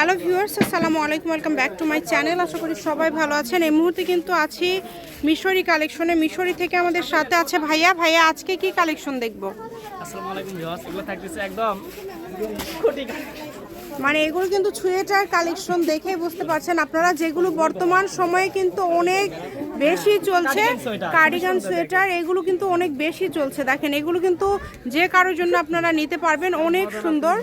Hello viewers আসসালামু আলাইকুম welcome back to my channel. আশা করি সবাই ভালো আছেন। এই মুহূর্তে কিন্তু আছি মিশরি কালেকশনে। মিশরি থেকে আমাদের সাথে আছে ভাইয়া। ভাইয়া আজকে কি কালেকশন দেখব? আসসালামু আলাইকুম ভিউয়ার্স এগুলো থাকতেছে একদম কোটি মানে এগুলো কিন্তু ছুঁয়েটার কালেকশন দেখে বুঝতে পারছেন আপনারা যেগুলো বর্তমান সময়ে কিন্তু অনেক বেশি চলছে। Cardigan sweater, কার্ডিগান সোয়েটার এগুলো কিন্তু অনেক বেশি চলছে। দেখেন এগুলো কিন্তু যে কারোর জন্য আপনারা নিতে পারবেন অনেক সুন্দর।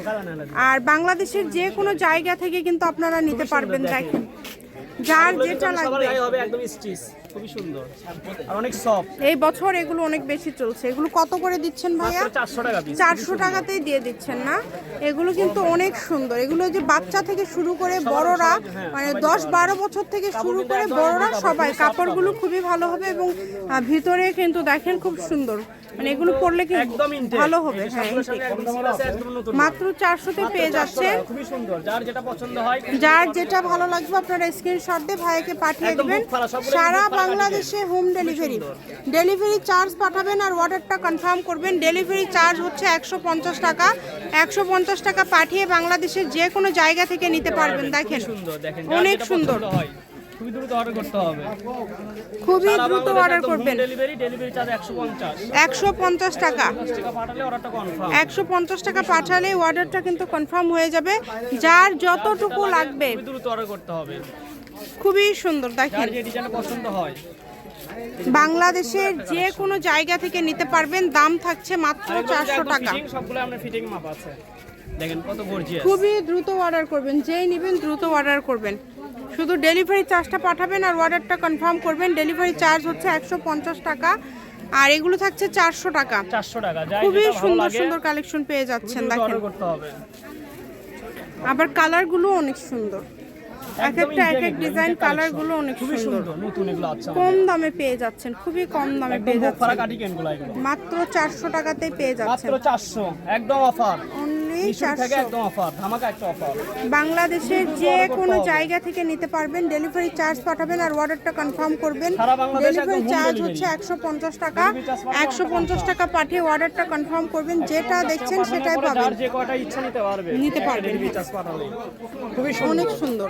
আর বাংলাদেশের যে কোনো জায়গা থেকে কিন্তু আপনারা নিতে পারবেন দেখেন। যার যেটা সবার লাগবে। হবে একদম স্টিচ। খুবই সুন্দর। আর অনেক সফট এই বছর এগুলো অনেক বেশি চলছে। এগুলো কত করে দিচ্ছেন ভাইয়া? 400 টাকা পিস চারশো টাকাতেই দিয়ে দিচ্ছেন না? এগুলো কিন্তু অনেক সুন্দর। এগুলো যে বাচ্চা থেকে শুরু করে বড়রা হ্যাঁ, মানে দশ বারো বছর থেকে শুরু করে বড়রা সবাই। কাপড়গুলো খুবই ভালো হবে এবং ভিতরে কিন্তু দেখেন খুব সুন্দর। মানে এগুলো একদম ইনটেক ভালো হবে? হ্যাঁ মাত্র চারশোতে পেয়ে যাচ্ছে। যার যেটা ভালো লাগবে আপনারা স্ক্রিনশট দিয়ে ভাইকে পাঠিয়ে দিবেন। সারা বাংলাদেশে হোম ডেলিভারি ডেলিভারি চার্জ পাঠাবেন আর অর্ডারটা কনফার্ম করবেন। ডেলিভারি চার্জ হচ্ছে একশো পঞ্চাশ টাকা। একশো পঞ্চাশ টাকা পাঠিয়ে বাংলাদেশের যে কোনো জায়গা থেকে নিতে পারবেন দেখেন। অনেক সুন্দর। খুবই দ্রুত অর্ডার করতে হবে। খুবই দ্রুত অর্ডার করবেন। ডেলিভারি ডেলিভারি চার্জ 150 একশো পঞ্চাশ টাকা। টাকা পাঠালে অর্ডারটা কনফার্ম একশো পঞ্চাশ টাকা পাঠালে অর্ডারটা কিন্তু কনফার্ম হয়ে যাবে। যার যতটুকু লাগবে। খুবই দ্রুত অর্ডার করতে হবে। খুবই সুন্দর দেখেন। পছন্দ হয়। বাংলাদেশের যে কোনো জায়গা থেকে নিতে পারবেন। দাম থাকছে মাত্র চারশো টাকা। সবগুলো আমরা ফিটিং মাপ আছে। দেখেন কত গর্জিয়াস খুবই দ্রুত অর্ডার করবেন। যেই নেবেন দ্রুত অর্ডার করবেন। শুধু ডেলিভারি চার্জটা পাঠাবেন আর অর্ডারটা কনফার্ম করবেন। ডেলিভারি চার্জ হচ্ছে একশো পঞ্চাশ টাকা আর এগুলো থাকছে চারশো টাকা। 400 টাকা খুবই সুন্দর সুন্দর কালেকশন পেয়ে যাচ্ছেন দেখেন। আবার কালারগুলো অনেক সুন্দর। এক একটা এক এক ডিজাইন কালারগুলো অনেক সুন্দর। আচ্ছা। কম দামে পেয়ে যাচ্ছেন খুবই কম দামে পেয়ে যাচ্ছেন। মাত্র চারশো টাকাতেই পেয়ে যাচ্ছেন। মাত্র 400 একদম অফার অনলি মিশন থেকে চারশো। একদম অফার ধামাকা একটা অফার। বাংলাদেশের যে কোনো জায়গা থেকে নিতে পারবেন ডেলিভারি চার্জ পাঠাবেন আর অর্ডারটা কনফার্ম করবেন। ডেলিভারি চার্জ হচ্ছে একশো পঞ্চাশ টাকা। একশো পঞ্চাশ টাকা পাঠিয়ে অর্ডারটা কনফার্ম করবেন যেটা দেখছেন সেটাই পাবেন। যে কয়টা ইচ্ছা নিতে পারবে নিতে পারবেন। খুবই অনেক সুন্দর।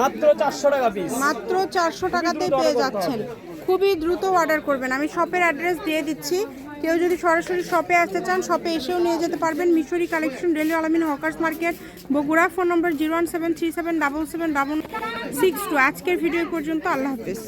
মাত্র 400 টাকা পিস মাত্র চারশো টাকাতেই পেয়ে যাচ্ছেন। খুবই দ্রুত অর্ডার করবেন। আমি শপের অ্যাড্রেস দিয়ে দিচ্ছি। কেউ যদি সরাসরি শপে আসতে চান শপে এসেও নিয়ে যেতে পারবেন Mishri collection, railway Alamin hawkers market, Bogura. Phone number zero one seven three seven double seven double six two. আজকের ভিডিও পর্যন্ত, আল্লাহ হাফেজ।